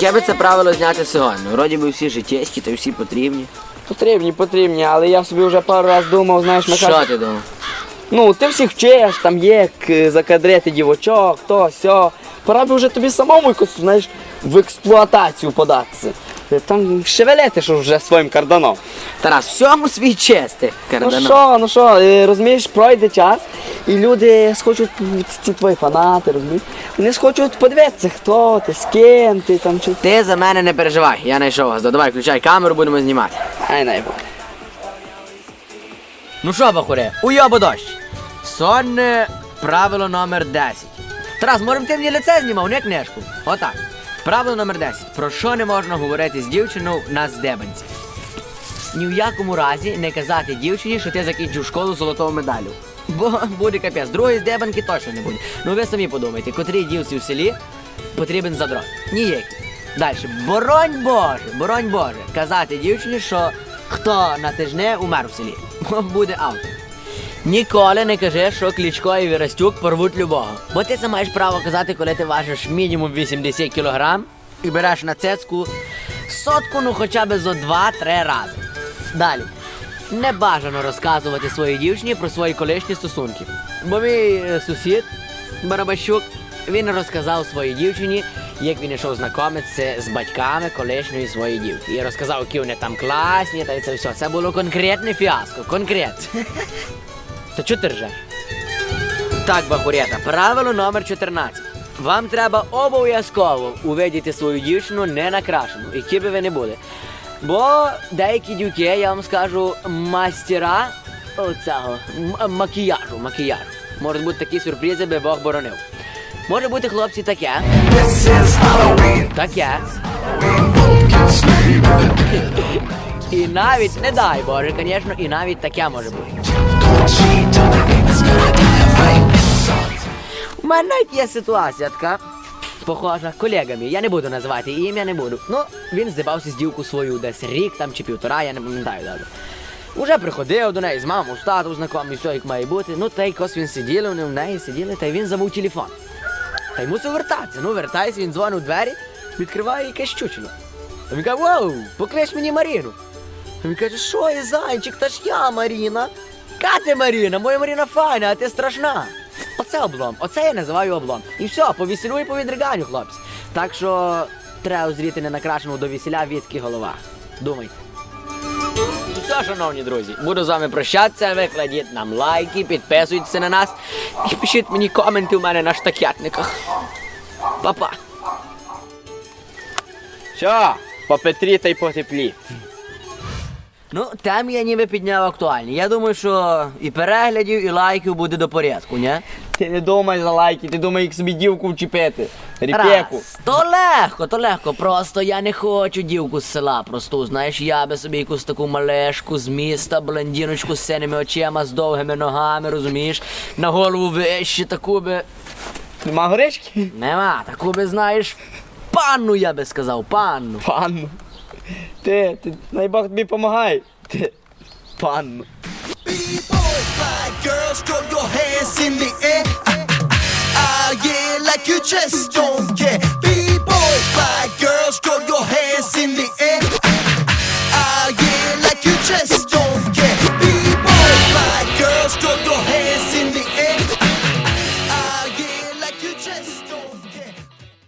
Яке би це правило зняти сьогодні? Вроді би всі життєські та всі потрібні. Потрібні, потрібні, але я собі вже пару разів думав, знаєш, Що Михайло. ти думав? Ну, ти всіх вчиш, там є к- закадрити дівочок, то, сьо. Пора би вже тобі самому якось, знаєш, в експлуатацію податися. Там шевелити, що вже своїм карданом. Тарас, всьому свій чести. Ну що, ну що, е, розумієш, пройде час, і люди схочуть, ці твої фанати, розумієш, вони схочуть подивитися, хто ти, з ким ти там чи. Ти за мене не переживай, я знайшов вас. Давай, включай камеру, будемо знімати. Ай най. Ну що, бахуре, уйобу дощ. Сонне правило номер 10. Тарас, може б ти мені лице знімав, не книжку. Отак. Правило номер 10. Про що не можна говорити з дівчиною на здебанці? Ні в якому разі не казати дівчині, що ти закінчив школу з золотою медаллю. Бо буде капець. Другої здебанки точно не буде. Ну ви самі подумайте, котрій дівці в селі потрібен задрот. Ніякий. Далі. Боронь Боже, боронь Боже, казати дівчині, що хто натижне умер в селі. Бо буде автор. Ніколи не кажи, що Кличко і Вірастюк порвуть любого. Бо ти це маєш право казати, коли ти важиш мінімум 80 кг і береш на цецьку сотку, ну хоча б зо 2-3 рази. Далі. Не бажано розказувати своїй дівчині про свої колишні стосунки. Бо мій е, сусід Барабащук, він розказав своїй дівчині, як він йшов знайомитися з батьками колишньої своєї дівки. І розказав, які вони там класні, та й це все. Це було конкретне фіаско, конкретне. То чого ти ржеш? Так, бахурета, правило номер 14. Вам треба обов'язково увидіти свою дівчину не накрашену, які би ви не були. Бо деякі дівки, я вам скажу, мастера оцього макіяжу, макіяжу. Можуть бути такі сюрпризи, би Бог боронив. Може бути, хлопці, таке. Таке. І навіть, не дай Боже, звісно, і навіть таке може бути. У мене є ситуація така. Похожа колегами. Я не буду називати ім'я, не буду. Ну, він здибався з дівку свою десь рік там чи півтора, я не пам'ятаю добре. Уже приходив до неї з мамою, з татом знайомий, все як має бути. Ну, та якось він сиділи, вони в неї сиділи, та й він забув телефон. Та й мусив вертатися. Ну, вертається, він дзвонить у двері, відкриває якесь. А він каже, вау, поклич мені Маріну. А він каже, що є зайчик, та ж я Маріна. Ка ти Маріна, моя Маріна файна, а ти страшна. Оце облом, оце я називаю облом. І все, по весілю і по відриганню, хлопці. Так що треба зріти ненакрашену до весіля відки голова. Думайте. Ну все, шановні друзі, буду з вами прощатися. Ви кладіть нам лайки, підписуйтеся на нас і пишіть мені коменти у мене на штакетниках. Па-па. Що? По Петрі та й по теплі. Ну, теми я ніби підняв актуальні. Я думаю, що і переглядів, і лайків буде до порядку, ні? Ти не думай за лайки, ти думай, як собі дівку вчепити. Ріпеку. Раз. То легко, то легко. Просто я не хочу дівку з села просту. Знаєш, я би собі якусь таку малешку з міста, блондіночку з синими очима, з довгими ногами, розумієш? На голову вище, таку би. Нема горечки? Нема, таку би, знаєш, панну, я би сказав, панну. Панну. Ти, ти, най Бог тобі помагай. Ти, панну. boys, fly girls, throw your hands in the air. Ah, ah, ah, yeah, like you just don't care.